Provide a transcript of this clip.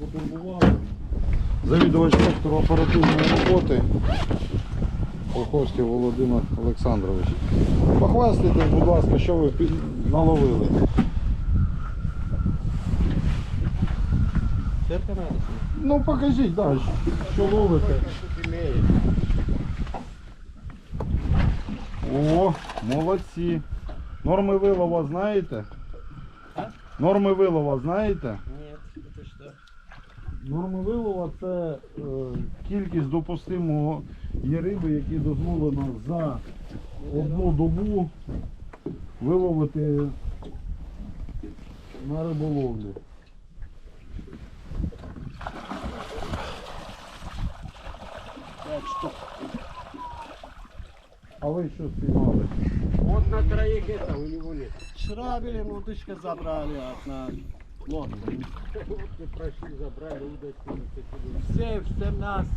Потурбували. Завідувач сектору оперативної роботи Оховський Володимир Олександрович. Похвастайтесь, будь ласка, що ви наловили. Ну покажіть, да, що ловите. О, молодці. Норми вилова знаєте? Норми вилова знаєте? Нет, это что? Норми вилова це е, кількість допустимого є риби, які дозволено за одну добу виловити на риболовлю. Пять штук. А ви що спіймали? Вот на троих это у него нет. Вчера были, удочка забрали от на мы прошли, забрали удочку. Все в 17